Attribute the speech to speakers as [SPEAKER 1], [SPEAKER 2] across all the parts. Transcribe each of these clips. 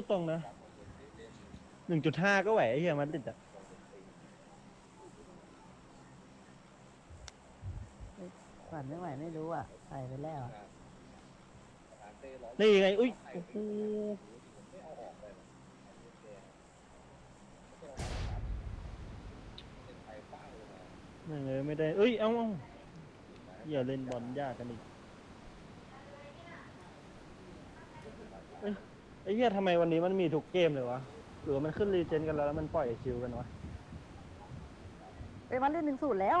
[SPEAKER 1] ดีไหมสบายดีสบายดี
[SPEAKER 2] พูดตรงนะหนึ่งจุดห้าก็ไหวไอ้เหี้ยมันติดอะ
[SPEAKER 3] ฝันไม่ไหวไม่รู้อะใส่ไปแล้วอะ
[SPEAKER 2] นี่ไง อุ้ยโอ้โหนั่นเลยไม่ได้ เอ้ย เอ้าเอ้าอย่าเล่นบอลยากกันอีกเอ้ย ไอ้เหี้ยทำไมวันนี้มันมีทุกเกมเลยวะ หรือว่ามันขึ้นรีเจนกันแล้วแล้วมันปล่อยคิวกันวะ
[SPEAKER 3] เอ้ยมันได้หนึ่งศูนย์แล้ว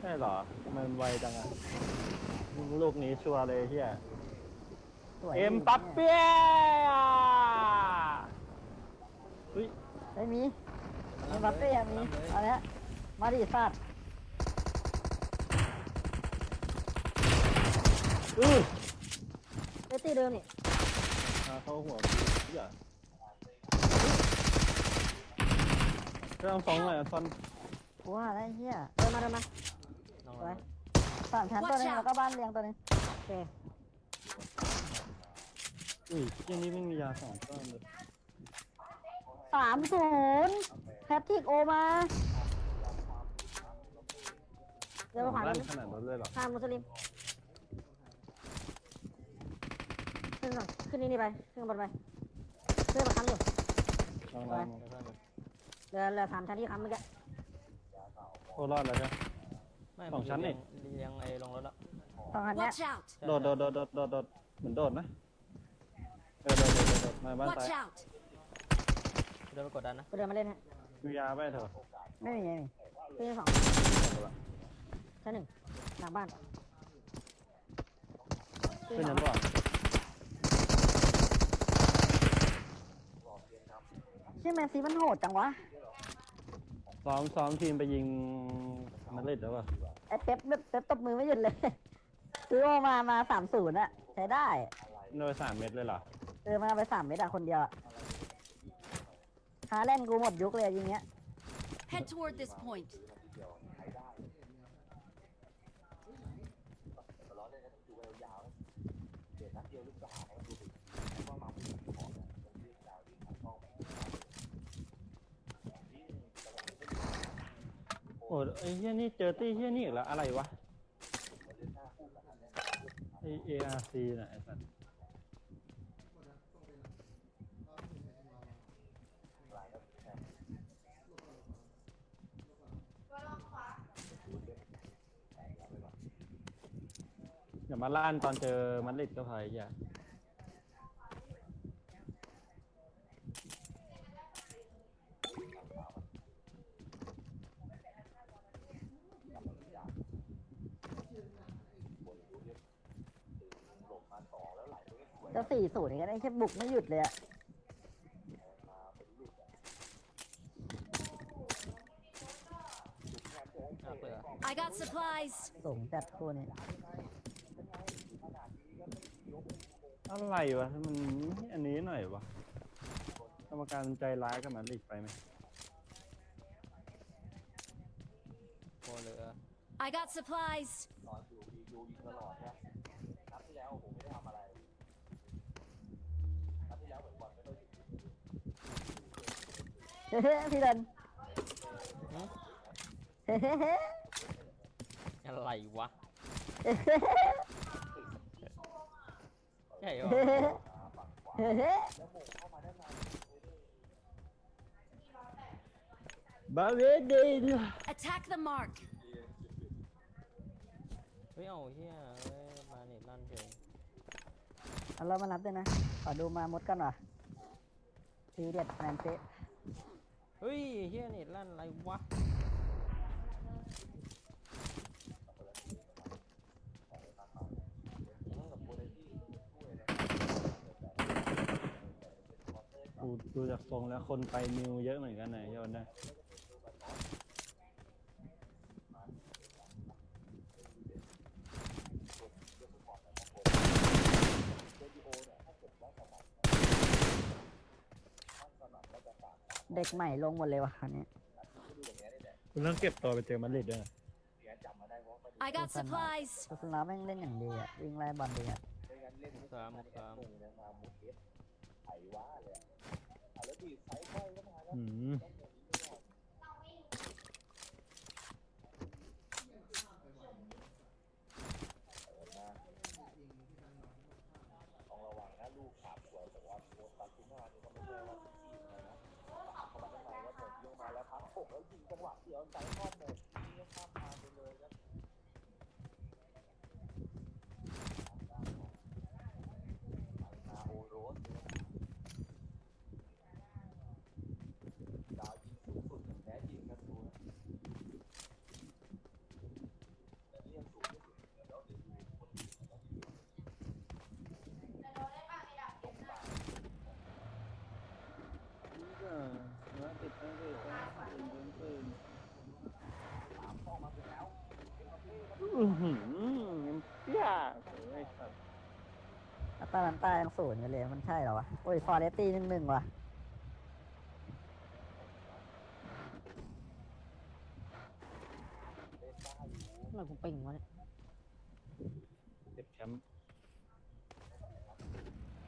[SPEAKER 2] ใช่เหรอทำไมมันไวจังอะลูกนี้ชัวร์เลยเฮีย
[SPEAKER 3] สวย
[SPEAKER 2] เอ็มปัปเป้อุ้ย
[SPEAKER 3] ไม่มีเอ็มบัปเป้อะมีเอาเนี้ยมาดิสัตว์
[SPEAKER 2] อื้อ
[SPEAKER 3] เอ้ยตีเดิมนี่
[SPEAKER 2] มาเข้าหัวกูอย่าเรื่องสองหน่อยอะซอน
[SPEAKER 3] กูว่าอะไรเฮียเดินมาเดินมา
[SPEAKER 1] น้อง
[SPEAKER 3] สวยสามชั้นตัวหนึงแล้วก็บ้านเรียงตัวหนึงโอเค
[SPEAKER 2] อุ้ยที่นี่ไม่มียาสองก้อนเลย
[SPEAKER 3] สามศูนย์แพทริกโอมาเดินมาขวา
[SPEAKER 2] บ้าน
[SPEAKER 3] มือ
[SPEAKER 2] ขนาดนั้นเลยเหรอ
[SPEAKER 3] ข้ามมุสลิม ขึ้นก่อนขึ้นนี่นี่ไปขึ้นบนไปขึ้นมาค้ำอยู่
[SPEAKER 2] ลองลอง
[SPEAKER 1] เดี๋ยวก่อน
[SPEAKER 3] เรือเรือสามชั้นที่ค้ำเมื่อกี้
[SPEAKER 2] โอ้รอดแล้วใช่ไหม
[SPEAKER 1] ไม่
[SPEAKER 2] สองชั้นนี่
[SPEAKER 1] เลี้ยงไอ้ลงรถแล้ว
[SPEAKER 3] สองอันเนี้ย
[SPEAKER 4] Watch out.
[SPEAKER 2] โดดโดดโดดโดดโดดโดดเหมือนโดดนะเออโดดโดดโดดโดดมาบ้านซ้า
[SPEAKER 4] Watch
[SPEAKER 2] ย
[SPEAKER 4] out.
[SPEAKER 1] เดินไปกดดันนะ
[SPEAKER 3] กูเดินมาเล่นฮะ
[SPEAKER 2] มียาไปเถอะ
[SPEAKER 3] ไม่มีไม่มีตีสองชั้นหนึ่งหลังบ้านตี
[SPEAKER 2] ขึ้น
[SPEAKER 3] สอ
[SPEAKER 2] ยั
[SPEAKER 3] ง
[SPEAKER 2] นก่อน
[SPEAKER 3] ชื่อแมนซีมันโหดจังวะ
[SPEAKER 2] ซ้อมซ้อมทีมไปยิงมาดริดแล้วป่ะ
[SPEAKER 3] ไอ้เป๊ปแบบเป๊ปตบมือไม่หยุดเลย ซื้อโอมา มาสามศูนย์อะใช้ได้
[SPEAKER 2] โดยสามเม็ดเลยเหรอ
[SPEAKER 3] เออมาไปสามเมตรอะคนเดียวอะหาเล่นกูหมดยุคเลยยิงเงี้ย
[SPEAKER 4] Head toward this point.
[SPEAKER 2] โอ้ไอ้เหี้ยนี่เจอตี้เหี้ยนี่อีกแล้วอะไรวะไอเออาร์ซีน่ะไอ้สัสอย่ามาล่านตอนเจอมันลิดก็พออย่า
[SPEAKER 3] จะสี่ศูนย์นี่ก็ได้แค่บุกไม่หยุดเลยอะ
[SPEAKER 1] อะเปิดอะ
[SPEAKER 4] I got supplies.
[SPEAKER 3] สูงจัดคู่นี้
[SPEAKER 2] อะไรวะ มันอันนี้หน่อยวะกรรมการใจร้ายกับมันลิดไปไหม
[SPEAKER 1] โคเหลือ
[SPEAKER 4] I got supplies.
[SPEAKER 3] เฮ้ยพี่เดิน
[SPEAKER 1] หึ
[SPEAKER 3] เฮ้ย
[SPEAKER 1] อะไรวะใช่เหรอ
[SPEAKER 3] เฮ้ย
[SPEAKER 2] บาเวเดน
[SPEAKER 4] Attack the mark.
[SPEAKER 1] ฮ้ยเอาเฮียเอ้ยมาเน็ตลั่นเฉย
[SPEAKER 5] เอาเรามานับด้วยนะขอดูมามดกันหน่อยทีเด็ดแมนเซ
[SPEAKER 1] เฮ้ยเฮียเน็ตลั่นอะไรวะ
[SPEAKER 2] กูดูจากทรงแล้วคนไปนิวเยอะเหมือนกันนะยอนนะ
[SPEAKER 5] เด็กใหม่ลงหมดเลยว่ะคราวนี้
[SPEAKER 2] คุณต้องเก็บตัวไปเจอมันลิดด้วยนะ
[SPEAKER 4] I got supplies.
[SPEAKER 5] กุสลาแม่งเล่นอย่างดีอะวิ่งไล่บอลดีอะ
[SPEAKER 1] สามหกสาม
[SPEAKER 2] อืม อื อัต
[SPEAKER 5] ราลันต้ายังศูนย์อยู่เลย มันใช่เหรอวะ โอ้ย ฟอร์เรสตีหนึ่งหนึ่งว่ะ ทำไมกูปิงวะเนี่ย
[SPEAKER 2] เก็บแชมป์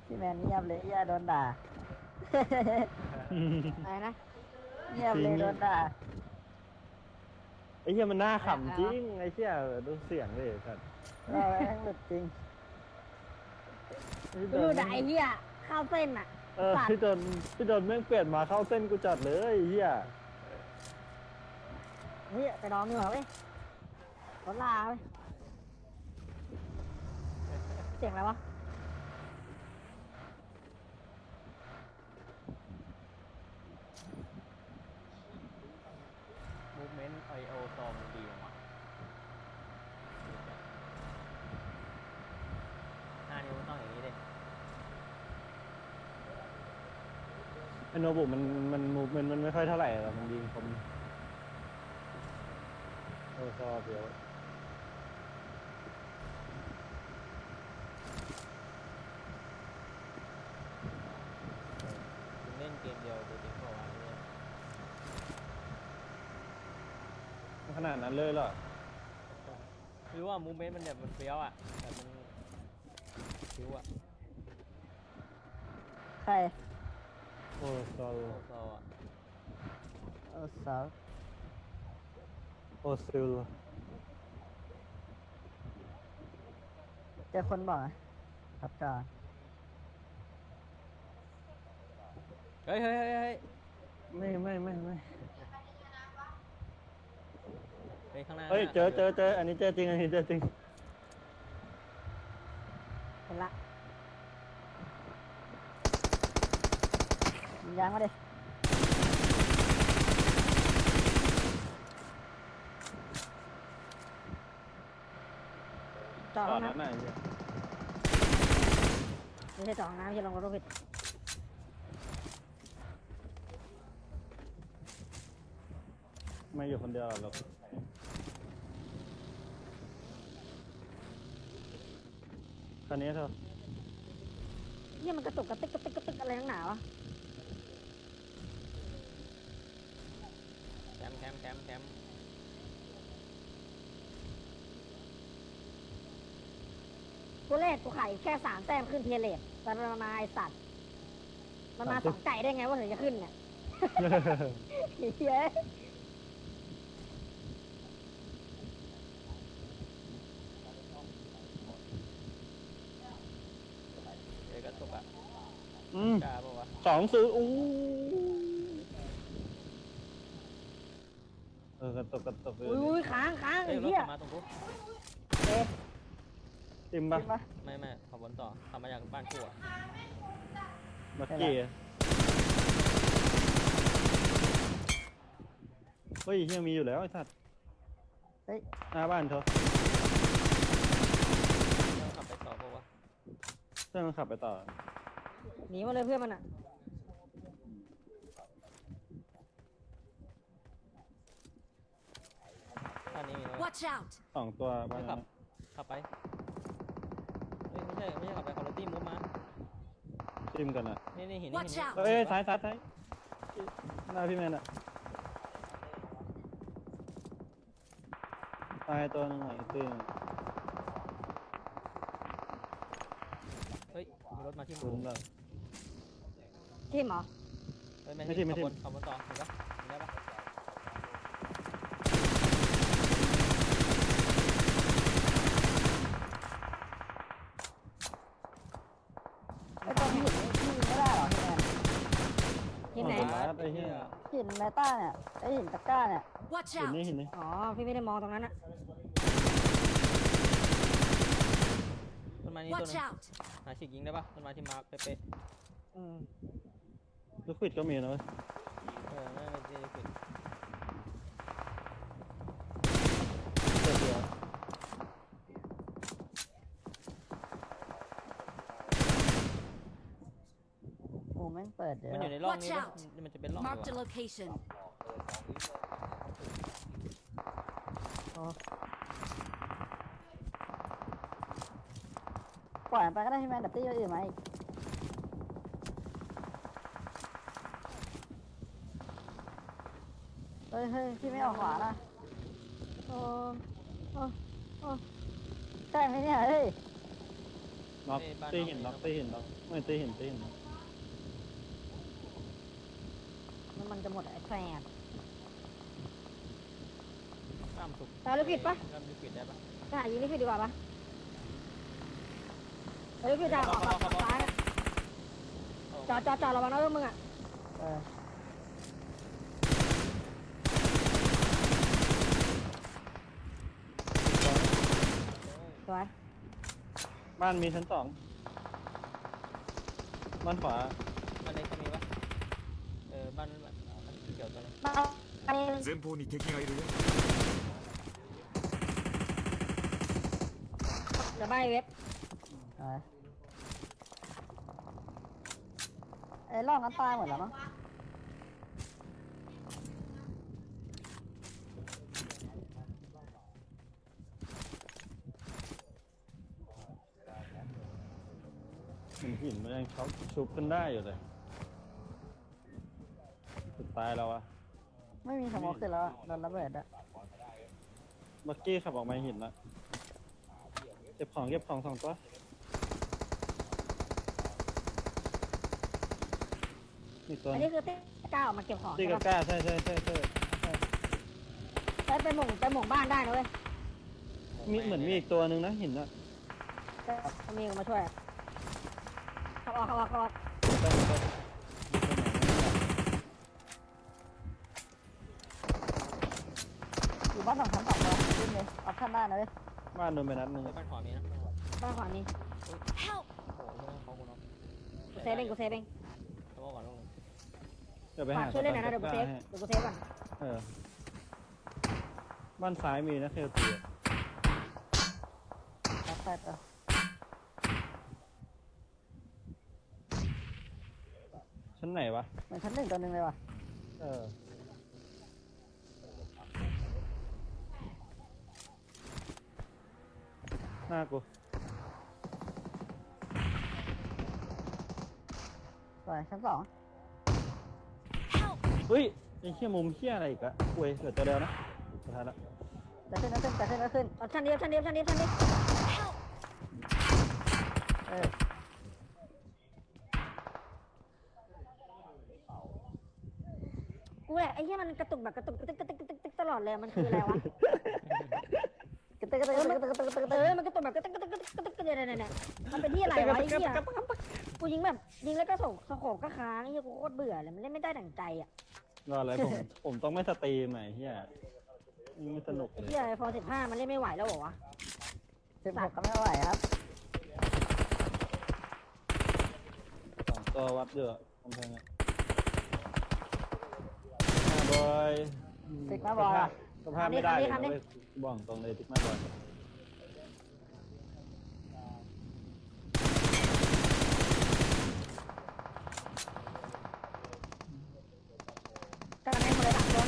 [SPEAKER 5] พี่แมนเงียบเลยเหี้ยโดนด่า อะไรนะ เงียบเลยโดนด่า
[SPEAKER 2] ไอ้เหี้ยมันน่าขำจริง ไอ้เหี้ยดูเสียงเลยสัตว์
[SPEAKER 5] เราแม่งหลุดจริง
[SPEAKER 2] พี่
[SPEAKER 5] ดูด่าไอ้เหี้ยเข้าเส้นอะ
[SPEAKER 2] เออพี่โดนพี่โดนแม่งเปลี่ยนมาเข้าเส้นกูจัดเลยไอ้เหี้ย
[SPEAKER 5] เฮ้ยไปน้องนี่หว่าเว้ยรถลาเว้ยเสียงอะไรวะ
[SPEAKER 1] มูฟเมนต์ไอโอซอมดีจังวะหน้านิ้วมันต้องอย่างนี้ดิ
[SPEAKER 2] ไอ้โนบุมันมันมูมันมันไม่ค่อยเท่าไหร่หรอกมันยิงคมโอ้ชอบเดี๋ยว
[SPEAKER 1] คุณเล่นเกมเดียวตัวจริงเปล่าวะเนี่ย
[SPEAKER 2] ขนาดนั้นเลยเหรอ
[SPEAKER 1] หรือว่ามูฟเมนต์มันแบบมันเฟี้ยวอะแต่มันคิ้วอะ
[SPEAKER 5] ใคร
[SPEAKER 2] โอ้ซอล
[SPEAKER 1] โอซออะ
[SPEAKER 5] เออสาว
[SPEAKER 2] โอซิล
[SPEAKER 5] เจอคนบอกนะครับจอน
[SPEAKER 1] เฮ้ยเฮ้ยเฮ้ยเฮ้ย
[SPEAKER 2] ไม่ไม่ไม่ไม่
[SPEAKER 1] เฮ้ยข้างหน้า
[SPEAKER 2] เฮ้ย
[SPEAKER 1] ข้างห
[SPEAKER 2] เจ
[SPEAKER 1] น้า
[SPEAKER 2] อเจอเจออันนี้เจอจริงอันนี้เจอจริง
[SPEAKER 5] เห็นละ ยิงยางมาดิจอด
[SPEAKER 2] ต
[SPEAKER 5] ห้
[SPEAKER 2] อ
[SPEAKER 5] อนง
[SPEAKER 2] นั้น
[SPEAKER 5] น้ำ
[SPEAKER 2] น่ะไอ้เหี้ย
[SPEAKER 5] ไม่ใช่จอดห้องน้ำไม่ใช่ลงรถผิด
[SPEAKER 2] ไม่อยู่คนเดียวหรอกคันนี้เถอะ
[SPEAKER 5] เนี่ยมันกระตุกกระติกกระติกกระติกอะไรทั้งหนาวะ
[SPEAKER 1] แคมป์แคมป์แคมป์แคมป์
[SPEAKER 5] กูเลทกูขายแค่สามแต้มขึ้นเทียร์เลทแต่มันมาไอสัตว์ มันมาสองไก่ได้ไงว่าถึงจะขึ้นเนี่ยเฮ้ย
[SPEAKER 1] เฮ้ยกระตุกอะ
[SPEAKER 2] อืม
[SPEAKER 1] กล้าปะวะ
[SPEAKER 2] สองซื้ออู้เออกระ ตุกกระตุกเล
[SPEAKER 5] อุ้ย
[SPEAKER 2] ย
[SPEAKER 5] อุ้ยค้างค้าง
[SPEAKER 1] เฮ้
[SPEAKER 5] ไอ้
[SPEAKER 1] ยรถ
[SPEAKER 5] เหี้ย
[SPEAKER 1] มาตรงกู
[SPEAKER 5] เอ๊ะ
[SPEAKER 2] ติมปะ
[SPEAKER 5] ขึ้นปะ
[SPEAKER 1] ไม่ไม่ขับวนต่อขับมาจากบ้านกูอะ
[SPEAKER 2] บักกี้อะเฮ้ยเฮียมีอยู่แล้วไอ้สัตว์
[SPEAKER 5] เฮ้ย
[SPEAKER 2] หน้าบ้านเขา
[SPEAKER 1] ต้องขับไปต่อปะวะ
[SPEAKER 2] เพื่อนมันขับไปต่อ
[SPEAKER 5] หนีมาเลยเพื่อนมันอะา
[SPEAKER 1] นนี้มีไหม
[SPEAKER 4] Watch out!
[SPEAKER 2] สองตัวบ้าน
[SPEAKER 1] ขั
[SPEAKER 2] นั้
[SPEAKER 1] บ
[SPEAKER 2] น
[SPEAKER 1] ขับไปเฮ้ยไม่ใช่ไม่ใช่ขับไปคอร์ตี้มุฟมา
[SPEAKER 2] ติมกันอะ
[SPEAKER 1] นี่นี่หิน
[SPEAKER 4] Watch
[SPEAKER 1] หิน
[SPEAKER 4] out
[SPEAKER 2] เอ้ยซ้ายซ้ายซ้ายหน้าพี่แมนอะตายตัวหนึงอะไอ้ตื้อ
[SPEAKER 1] เฮ้ยมีรถมาที่
[SPEAKER 2] คุ
[SPEAKER 1] มุ
[SPEAKER 2] ณ
[SPEAKER 1] ม
[SPEAKER 2] แบบ
[SPEAKER 5] ทีมเหรอ
[SPEAKER 1] เฮ้ย
[SPEAKER 2] ไม่ทิ่มไม่ทิ่ม
[SPEAKER 1] ขับวนขับวนต่อเห็นปะเห็นได้ปะ
[SPEAKER 3] ไอ้ตอนหินนี่พี่ยิงไม่ได้เหรอพี่แมน
[SPEAKER 5] ทีมไหน
[SPEAKER 2] ไอ้เหี้ย
[SPEAKER 3] หินเมตาเนี่ยไอ้หินตะกร้าเนี่ย
[SPEAKER 4] Watch
[SPEAKER 2] เห็น
[SPEAKER 4] out!
[SPEAKER 2] นี่เห็นนี่
[SPEAKER 5] อ๋อ พี่ไม่ได้มองตรงนั้นอะ
[SPEAKER 1] ต้นไม้นี้ตัว
[SPEAKER 4] Watch
[SPEAKER 1] นึง
[SPEAKER 4] out!
[SPEAKER 1] หาฉีกยิงได้ปะต้นไม้ที่มาร์คเป๊ะ
[SPEAKER 5] อืม
[SPEAKER 2] ลูกควิดก็มีนะเว้ย
[SPEAKER 1] ๆเออไม่ไม่ไม่ผิด
[SPEAKER 2] เจ็บเดียว
[SPEAKER 3] โอ้แม่ง เปิดเดี๋ยว
[SPEAKER 1] มันอยู่ในร่องนี้
[SPEAKER 4] Watch
[SPEAKER 1] ปะ
[SPEAKER 4] out
[SPEAKER 1] นี่มันจะเป็นร่อง
[SPEAKER 4] Marked
[SPEAKER 1] อยู่
[SPEAKER 4] a
[SPEAKER 1] อะ
[SPEAKER 4] location.
[SPEAKER 3] ปล่อยมันไปก็ได้พี่แมนเดี๋ยวตีอื่นมาอีกเฮ้ยเฮ้ยพี่ไม่ออกขวานะโอ้โอ้โอ้ใช่ไหมเนี่ยเฮ้ย
[SPEAKER 2] น็อก
[SPEAKER 1] เอ้ยบ้าน
[SPEAKER 2] ตี
[SPEAKER 1] น้อง
[SPEAKER 2] หิน
[SPEAKER 1] มี
[SPEAKER 2] น็อก
[SPEAKER 1] เนอะ
[SPEAKER 2] ตีหินน็อกไม่ตีหินตีหินน็อก
[SPEAKER 5] มันมัน จะหมดไอ้แคลน
[SPEAKER 1] ข้ามสุก
[SPEAKER 5] เอาลิควิดปะ
[SPEAKER 1] ข้ามลิควิดได้ปะ
[SPEAKER 5] ไปหายิงนี่คือดีกว่าปะเฮ้ยพี่จะออกฝั่งฝั่งซ้ายอะ
[SPEAKER 1] โอ้
[SPEAKER 5] จอดจอดจอดระวังนะเว้ยมึงอะ
[SPEAKER 3] เออ
[SPEAKER 5] สวย
[SPEAKER 2] บ้านมีชั้นสองบ้านขวา
[SPEAKER 1] บ้านเล็กก็มีปะเออบ้านบ้านบ้านเกี่ยวตัวนึง
[SPEAKER 5] มาอันนี้
[SPEAKER 6] 前方に敵がいるよ
[SPEAKER 5] เดี๋ยวบ้านไอ้เว็บ
[SPEAKER 3] เออไอ้ร่องนั้นตายหมดแล้วมั้ง
[SPEAKER 2] หินหินมันยังเขาชุบกันได้อยู่เลยสุด ตายแล้วอะ
[SPEAKER 3] ไม่มีสมองขึ้นแล้วอะโดนระเบิดอะ
[SPEAKER 2] บักกี้ขับออกมาหินละเก็บของเก็บของสองตัวอีกตัว
[SPEAKER 5] อันนี้คือเต้ก้าวมาเก็บของ
[SPEAKER 2] ตี
[SPEAKER 5] ใช่
[SPEAKER 2] กับ
[SPEAKER 5] ปะ
[SPEAKER 2] กล้าใช่ใช่ใช่ใช่
[SPEAKER 5] ใช้ไปหม่งไปหม่งบ้านได้นะเว้ย
[SPEAKER 2] มีเหมือนมีอีกตัวหนึ่งนะหินอะ
[SPEAKER 5] ถ้ามีคนมาช่วยอะขับออกขับออกขับออก
[SPEAKER 2] ได้ได้
[SPEAKER 3] อยู่ บ้านสองชั้นสองตัวขึ้นเลยออปชั่นได้นะเว้ย
[SPEAKER 2] บ้านโดนไปนัดหนึ่ง
[SPEAKER 1] เฮ้ยบ้านขวามีนะ
[SPEAKER 5] บ้านขวามี
[SPEAKER 4] Help!
[SPEAKER 1] โอ้โหเรื่องของกูเนาะ
[SPEAKER 5] กูเซฟเองกูเซฟเอง
[SPEAKER 1] เฉพาะก่อนลูกนึง
[SPEAKER 2] เดี๋ยวไป
[SPEAKER 5] ฝา
[SPEAKER 2] หาก
[SPEAKER 5] ช่วยเล่นหน่อยนะเดี๋ยวกู
[SPEAKER 2] ก
[SPEAKER 5] เซ
[SPEAKER 2] ล้า
[SPEAKER 5] ฟ
[SPEAKER 2] ให้
[SPEAKER 5] เดี๋ยวกูเซฟก่อน
[SPEAKER 2] เออบ้านซ้ายมีนะเคลตีอะ
[SPEAKER 3] รับไปตัว
[SPEAKER 2] ชั้นไหนวะ
[SPEAKER 3] เหมือนชั้นหนึ่งตัวหนึ่งเลยว่ะ
[SPEAKER 2] เออ หน้ากู
[SPEAKER 3] สวยชั้นสอง
[SPEAKER 4] Help!
[SPEAKER 2] เฮ้ยไอ้เขี้ยมุมเขี้ยอะไรอีกอะคุยเหลือตัวเดียวนะสุดท้ายละ
[SPEAKER 3] จะขึ้นจะขึ้นจะขึ้นจะขึ้น
[SPEAKER 5] ออปชั่นเดียวออปชั่นเดียวออปชั่นเดียวออปชั่นเดียว
[SPEAKER 4] Help!
[SPEAKER 3] เออ
[SPEAKER 5] กูแหละไอ้เหี้ยมันกระตุกแบบกระตุกตึ๊กตึ๊กตึ๊กตึ๊กตึ๊กตลอดเลยมันคืออะไรวะ
[SPEAKER 3] กระ ตกตกตกตกตกตก
[SPEAKER 5] เออมันก็ตัวแบบก็ตึกตึกตึกตึกตึกเนี่ยเนี่ยเนี่ยมันเป็นที่อะไรวะไอ้เหี้ยกูยิงแบบยิงแล้วก็ส่งสโคบก็ค้างไอ้เหี้ยกูโคตรเบื่อเลยมันเล่นไม่ได้ดั่งใจอะ
[SPEAKER 2] ก็อะไรผมผมต้องไม่สตรีมไหมเฮียไม่สนุก
[SPEAKER 5] ไอ้
[SPEAKER 2] เหี้
[SPEAKER 5] ยพอสิบห้ามันเล่นไม่ไหวแล้วเหรอวะ
[SPEAKER 3] สิบหกก็ไม่ไหวครับสอง
[SPEAKER 2] ตัววัดเดือดกำแพงน้าบอย
[SPEAKER 3] สิกมาบอยอะ
[SPEAKER 2] สภาพไม่ได้เลย
[SPEAKER 5] ทำดิ
[SPEAKER 2] นะเว้ยบอกตรงเลยติ๊กมาบอย
[SPEAKER 5] กำลังเล่นคนเลยสามคน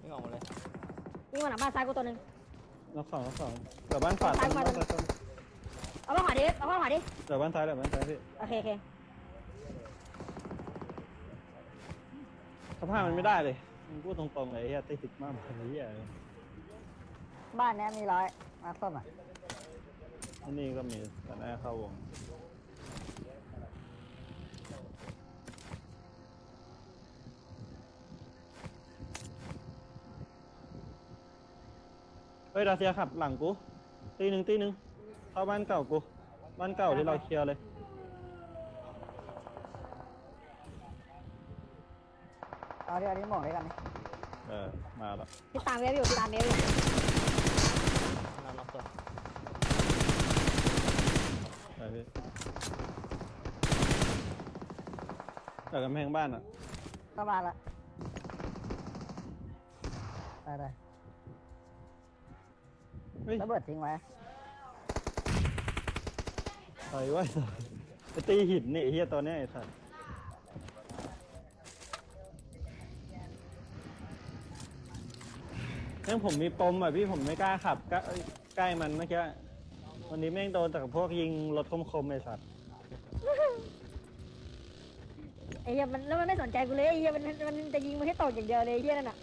[SPEAKER 1] ไม่ออกมาเลย
[SPEAKER 5] วิ่งมาหลังบ้านซ้ายกูตัวหนึ่ง
[SPEAKER 2] นักสองนักสองเหลือบ้านขวา
[SPEAKER 5] ซ้าย
[SPEAKER 2] ต้น
[SPEAKER 5] มา
[SPEAKER 2] บ้านซ้ายต้น
[SPEAKER 5] เอาบ้านขวาดิเอาบ้านขวาดิ
[SPEAKER 2] เหลือบ้านซ้ายเหลือบ้านซ้ายพี่
[SPEAKER 5] โอเคโอเค
[SPEAKER 2] สภาพมันไม่ได้เลย มึงพูดตรงๆเลยไอ้เฮียติ๊กติ๊กมากแบบนี้อะ
[SPEAKER 3] บ้านเนี้ยมีร้อยมาส้มอะ
[SPEAKER 2] ที่นี่ก็มีแต่หน้าเข้าวงเฮ้ยดาเซียขับหลังกูตีหนึ่งตีหนึ่งเข้าบ้านเก่ากู บ้านเก่าที่เราเคลียร์เลย
[SPEAKER 3] เอาดิเอาดิหมองด้วยกันดิ
[SPEAKER 2] เออ มาแล้ว
[SPEAKER 5] พี่ตามเวฟอยู่พี่ตามเวฟอยู่
[SPEAKER 1] นอนน็อกตัว
[SPEAKER 2] ไปพี่จากกำแพงบ้านอะ
[SPEAKER 3] เข้ามาละได้ได้
[SPEAKER 2] เฮ้ย
[SPEAKER 3] ระเบิดทิ้งไว้
[SPEAKER 2] ใครวะไอ้ตีหินนี่ไอ้เฮียตัวเนี้ยไอ้สั สยังผมมีปมอะพี่ผมไม่กล้าขับใกล้ใกล้มันเมื่อกี้วันนี้แม่งโดนแต่พวกยิงรถคมๆไอ้สัส
[SPEAKER 5] ไอ้เหี้ยมันแล้วมันไม่สนใจกูเลยไอ้เหี้ยมันมันจะยิงมึงให้ตกอย่างเดียวเลยไอ้เหี้ยนั่นน่ะ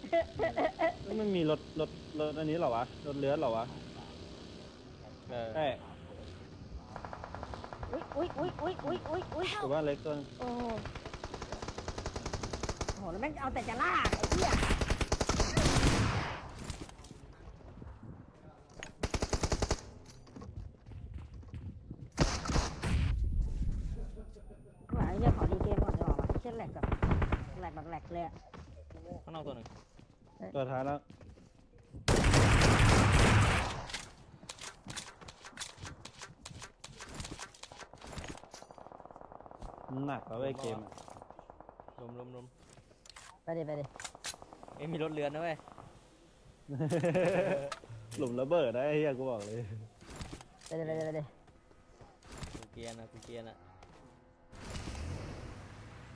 [SPEAKER 2] แล้วมันมีรถรถรถอันนี้เหรอวะรถเลื้อนเหรอวะ
[SPEAKER 1] เออ
[SPEAKER 2] ใช่
[SPEAKER 5] อุ้ยอุ้ยอุ้ยอุ้ยอุ้ยอุ้ยอุ้ย
[SPEAKER 2] หรือว่าเล็กตัว
[SPEAKER 5] โอ้โหโอ้โหแล้วแม่งเอาแต่จะลากไอ้เหี้ยว่าไอ้เหี้ยขอดีเกมก่อนดีกว่าว่ะเช่นแหลกกับแหลกแบบแหลกเลยอะ
[SPEAKER 1] ข้างนอกตัวหนึ่ง
[SPEAKER 2] ตัวท้ายแล้วมันหนักแล้วไอ้ยเกมอะ
[SPEAKER 1] รวมรวมรวม
[SPEAKER 3] ไปดิไปดิ
[SPEAKER 1] เอ้ยมีรถเรือนนะเว้ย
[SPEAKER 2] หลุมระเบิดได้ไอ้เฮียกูบอกเลย
[SPEAKER 3] ไปดิไปดิไปดิ
[SPEAKER 1] กูเกียร์นะกูเกียร์นะ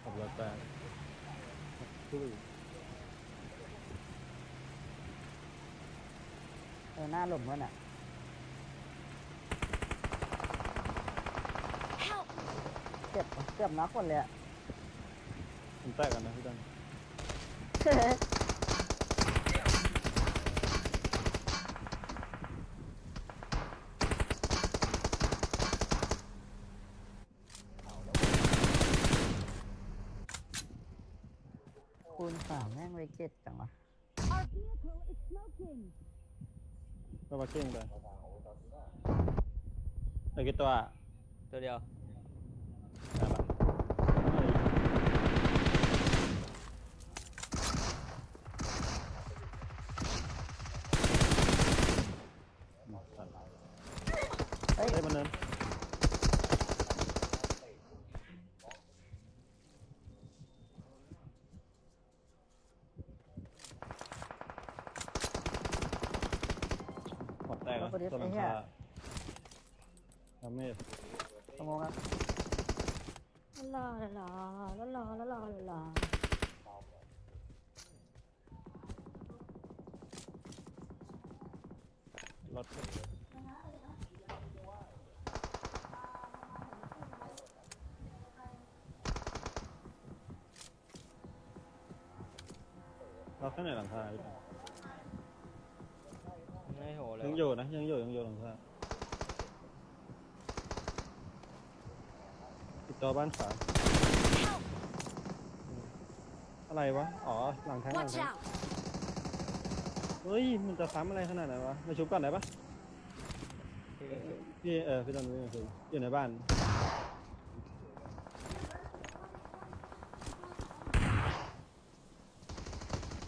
[SPEAKER 2] ขับรถไป
[SPEAKER 3] ออหน้าหลุมมันอะ
[SPEAKER 4] Help!
[SPEAKER 3] เกือบเกือบน็อกคนเลยอะ
[SPEAKER 2] มันแตกกันนะพี่ดัน
[SPEAKER 3] คูณสามแม่งเวกเจ็ดจังวะ
[SPEAKER 4] Our vehicle is smoking!
[SPEAKER 2] ก็มาเก่งไปเหลือกี่ตัวอะ
[SPEAKER 1] ตัวเดียว
[SPEAKER 2] ได้ละเฮ้ยมันเนิน ขอบแตกแล้วตัวหลังคาทำไม่
[SPEAKER 3] สมองครับ
[SPEAKER 5] ลาลาลาลาลาลาลาลา
[SPEAKER 2] รถเราแค่ไหนหลังคาพี่
[SPEAKER 1] ไม่โห เลย
[SPEAKER 2] ยังอยู่นะยังอยู่ยังอยู่หลังคาติดตัวบ้านขวา
[SPEAKER 4] Help!
[SPEAKER 2] อะไรวะ อ๋อ หลังแท้งหลัง
[SPEAKER 4] Watch
[SPEAKER 2] แท้ง
[SPEAKER 4] out!
[SPEAKER 2] เฮ้ย มันจะซ้ำอะไรขนาดไหนวะ มาชุบก่อนได้ปะพี่เออพี่ตอนนี้คืออยู่ในบ้าน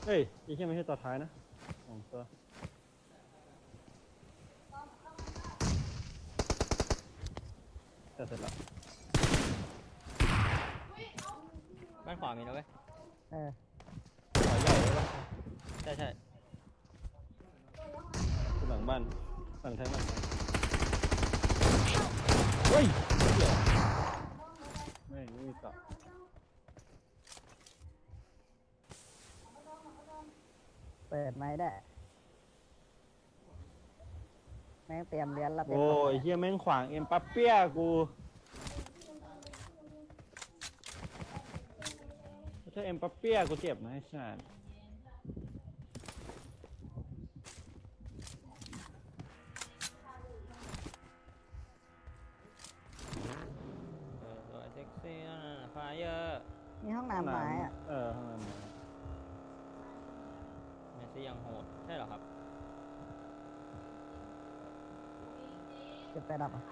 [SPEAKER 2] เฮ้ยยี่แค่ไม่ใช่ตัวท้ายนะสองตัว แต่ เสร็จแล้วา
[SPEAKER 1] นขวามีนะเว้ย
[SPEAKER 3] เออ
[SPEAKER 2] ขอใหญ่เลยปะ
[SPEAKER 1] ใช่ใช่
[SPEAKER 2] หลังบ้านหลังแท้งบ้านเฮ้ยเดี๋ยวไม่ไม่มีเกาะ
[SPEAKER 3] เปิดไม้ได้ แม่งเตรียมเรียนแล้วเตรียม
[SPEAKER 2] โอ้
[SPEAKER 3] ตัว
[SPEAKER 2] ยเฮียแม่งขวางเอ็มปัปเปียกูถ้าเอ็มปัปเปียกูเจ็บนะไอ้สัส
[SPEAKER 1] เออสวยเซ็กซี่นั่นน่ะไฟเยอร์
[SPEAKER 3] มีห้องน้ำไม้อะ
[SPEAKER 2] เออห้องน้ำไม้
[SPEAKER 1] เมสซี่ยังโหด ใช่เหรอครับ
[SPEAKER 3] เก็บไปดับอะ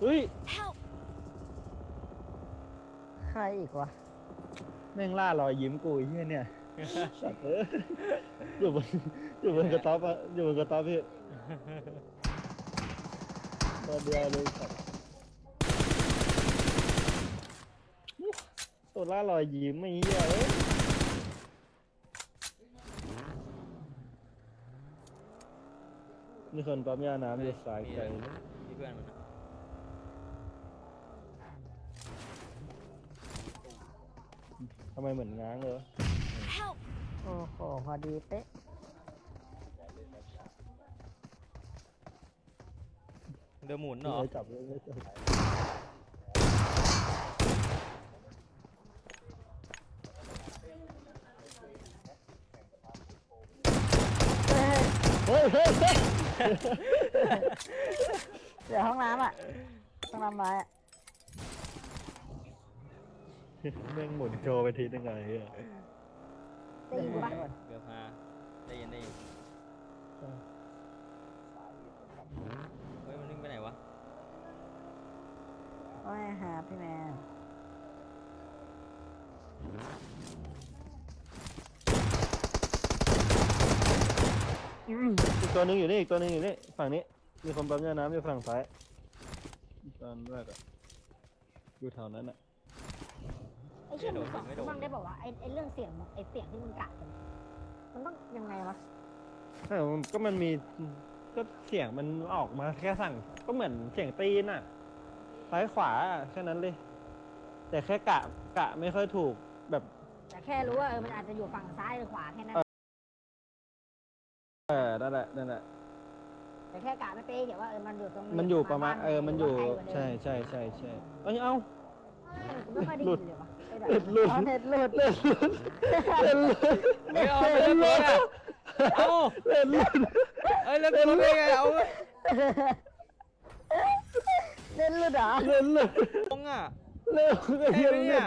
[SPEAKER 2] เฮ้ย
[SPEAKER 4] Help!
[SPEAKER 3] ใครอีกวะ
[SPEAKER 2] แม่งล่ารอยยิ้มกูไอ้เฮียเนี่ยสัตว์เอ้ยอยู่บนอยู่บนกระต๊อบอะอยู่บนกระต๊อบพี่ตัวเดียวเลยสัตว์ตัวล่ารอยยิ้มไอ้เหี้ยเอ้ย มีคนปั๊มยาน้ำอยู่สายไกล
[SPEAKER 1] มีเพื่อนมันอะ
[SPEAKER 2] ทำไมเหมือนง้างเลยวะ
[SPEAKER 4] Help!
[SPEAKER 3] โอ้โห พอดีเป๊ะ
[SPEAKER 1] เดือหมุนเหรอ
[SPEAKER 2] ไม่จับเลยไม่จับ
[SPEAKER 3] เฮ้ย
[SPEAKER 2] เฮ้ยเฮ้ย เฮ้ย
[SPEAKER 3] เดี๋ยวห้องน้ำอะห้องน้ำไม้อะ
[SPEAKER 2] แม่งหมุนโชว์ไปทีนึงไงเหี้ย
[SPEAKER 5] ได้ยินปะ
[SPEAKER 1] เกือบมาได้ยินได้ยินเฮ้ยมันวิ่งไปไหนวะ
[SPEAKER 3] โอ้ยหาพี่แมน
[SPEAKER 2] อีกตัวหนึงอยู่นี่อีกตัวหนึงอยู่นี่ฝั่งนี้ มีคนปั๊มยาน้ำอยู่ฝั่งซ้ายตอนแรกอะอยู่แถวนั้นอะ
[SPEAKER 5] ไอ้เชี่ยมึงสองมึงบ้างได้บอกว่าไอ้ไอ้เรื่องเสียงไอ้เสียงที่มึงกะกันมันต้องยังไงวะ
[SPEAKER 2] ใช่มันก็มันมีก็เสียงมันออกมาแค่สั่ง ก็เหมือนเสียงตีนอะซ้ายขวาอะแค่นั้นเลย แต่แค่กะกะไม่ค่อยถูกแบบ
[SPEAKER 5] แต่แค่รู้ว่าเออมันอาจจะอยู่ฝั่งซ้ายหรือขวาแค่นั้น
[SPEAKER 2] เอ อนั่นแหละนั่นแหละ
[SPEAKER 5] แต่แค่กะไม่เป๊ะเดี๋ยวว่าเออมันอยู่ตรง
[SPEAKER 2] มันอยู่ประมาณ
[SPEAKER 5] บ้
[SPEAKER 2] เออ มันอยู่
[SPEAKER 5] หรืว่าไกลกว่าเดิม
[SPEAKER 2] ใช่ใช่ใช่ใช่เอ้ย เอ้า
[SPEAKER 5] เออกูไม่ค่อยได้
[SPEAKER 2] หลุ
[SPEAKER 5] ยิ
[SPEAKER 2] ด
[SPEAKER 5] นเลยวะไอ้แบบ
[SPEAKER 2] เล็ดหลุด
[SPEAKER 3] เอาเน็ตหลุด
[SPEAKER 2] เล่นหลุดเล่นหลุด
[SPEAKER 1] เฮ้ยเอาไปเล่นรถอะเอา
[SPEAKER 2] เล่นหลุด
[SPEAKER 1] เอ้ยเล่นรถได้ไงเอาเว้ย
[SPEAKER 3] เน็ตหลุดเหรอ
[SPEAKER 2] เล่นหลุด
[SPEAKER 1] ตรงอะ
[SPEAKER 2] เล่น
[SPEAKER 1] ใช่ไหมเนี่ย